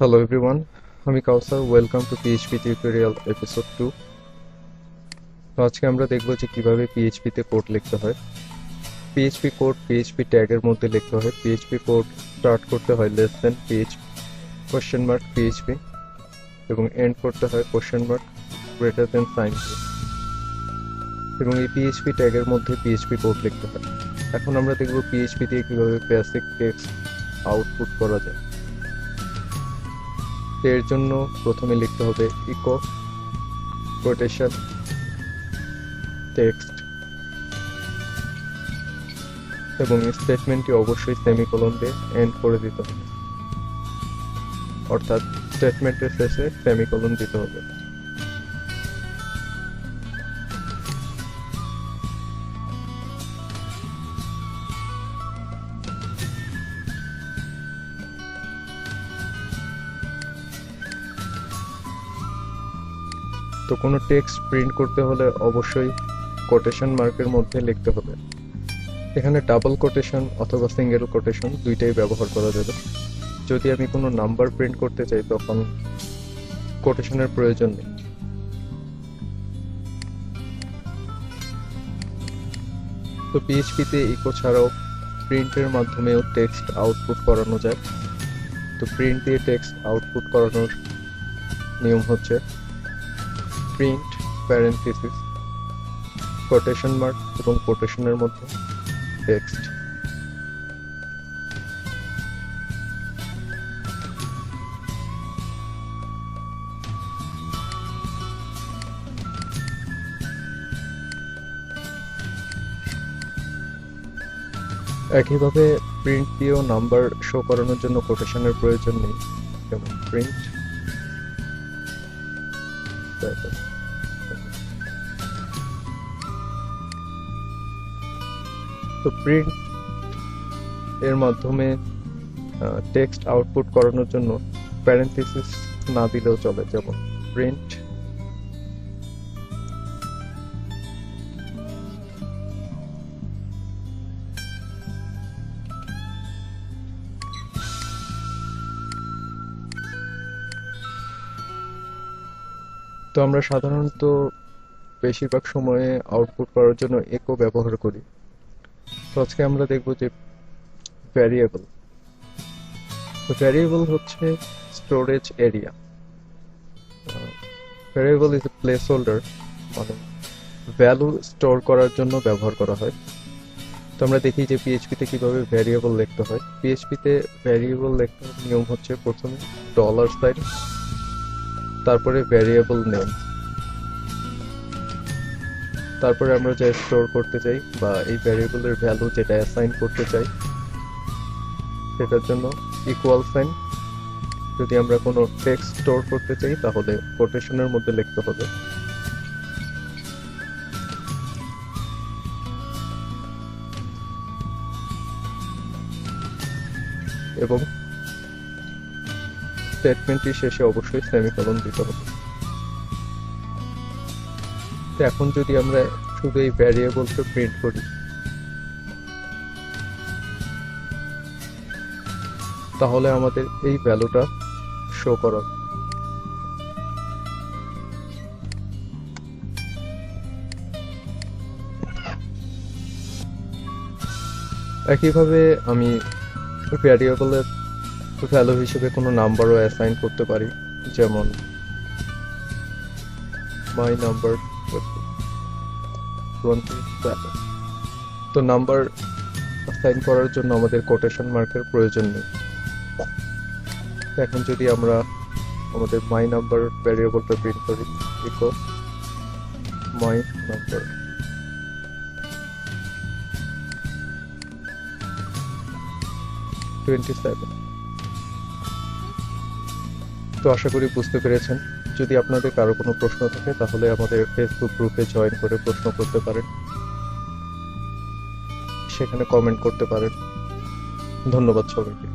Hello everyone আমি Kausar welcome to PHP tutorial episode two আজকে আমরা দেখব যে কীভাবে পিএইচপিতে কোড লিখতে হয় পিএইচপি কোড পিএইচপি ট্যাগের মধ্যে লিখতে হয় পিএইচপি কোড স্টার্ট করতে হয় less than PHP question mark PHP এবং এন্ড করতে হয় question mark greater than sign এবং এই পিএইচপি ট্যাগের মধ্যে পিএইচপি কোড লিখতে হয় এখন আমরা দেখব পিএইচপি দিয়ে কীভাবে বেসিক টেক্সট আউটপুট করা যায় এর জন্য প্রথমে লিখতে হবে ইকো কোটেশন টেক্সট এবং স্টেটমেন্টটি অবশ্যই সেমিকোলন দিয়ে এন্ড করে দিতে হবে। অর্থাৎ স্টেটমেন্টের শেষে সেমিকোলন দিতে হবে। তো কোনো টেক্সট প্রিন্ট করতে হলে অবশ্যই কোটেশন মার্কের মধ্যে লিখতে হবে। এখানে ডাবল কোটেশন অথবা সিঙ্গেল কোটেশন দুইটাই ব্যবহার করা যাবে। যদি আমি কোনো নাম্বার প্রিন্ট করতে চাই, তখন কোটেশনের প্রয়োজন নেই। তো পিএইচপিতে ইকো ছাড়াও প্রিন্টের মাধ্যমেও টেক্সট আউটপুট করানো যায়। তো প্রিন্ট দিয়ে টেক্সট আউটপুট করানোর নিয়ম হচ্ছে প্রিন্ট প্যারেন্থেসিস কোটেশন মার্ক এবং কোটেশনের মধ্যে টেক্সট একইভাবে প্রিন্ট দিয়েও নাম্বার শো করানোর জন্য কোটেশনের প্রয়োজন নেই, যেমন প্রিন্ট তো প্রিন্ট এর মাধ্যমে টেক্সট আউটপুট করানোর জন্য প্যারেন্থেসিস না দিলেও চলে যেমন প্রিন্ট তো আমরা সাধারণত বেশিরভাগ সময়ে আউটপুট করার জন্য একো ব্যবহার করি। তো আজকে আমরা দেখব যে ভ্যারিয়েবল তো ভ্যারিয়েবল হচ্ছে storage area variable is a place holder মানে ভ্যালু স্টোর করার জন্য ব্যবহার করা হয়। তো আমরা দেখি যে পিএইচপিতে কীভাবে ভ্যারিয়েবল লিখতে হয়। পিএইচপিতে ভ্যারিয়েবল লেখার নিয়ম হচ্ছে প্রথমে ডলার সাইন তারপরে ভ্যারিয়েবল নেম তারপরে আমরা যা স্টোর করতে চাই বা এই ভ্যারিয়েবলের ভ্যালু যেটা অ্যাসাইন করতে চাই, সেটার জন্য ইকুয়াল সাইন যদি আমরা কোনো টেক্সট স্টোর করতে চাই, তাহলে কোটেশনের মধ্যে লিখতে হবে। এবং স্টেটমেন্টটি শেষে অবশ্যই সেমিকোলন দিতে হবে। তো এখন যদি আমরা শুধু এই ভ্যারিয়েবলকে প্রিন্ট করি, তাহলে আমাদের এই ভ্যালুটা শো করা একইভাবে আমি ভ্যারিয়েবলের ভ্যালু হিসেবে কোনো নাম্বারও অ্যাসাইন করতে পারি, যেমন মাই নাম্বার তো নাম্বার অ্যাসাইন করার জন্য আমাদের কোটেশন মার্কের প্রয়োজন নেই। এখন যদি আমরা আমাদের মাই নাম্বার ভ্যারিয়েবলটা প্রিন্ট করি echo my number twenty seven তো আশা করি বুঝতে পেরেছেন। যদি আপনাদের কারও কোনো প্রশ্ন থাকে, তাহলে আমাদের ফেসবুক গ্রুপে জয়েন করে প্রশ্ন করতে পারেন। সেখানে কমেন্ট করতে পারেন। ধন্যবাদ সবাইকে।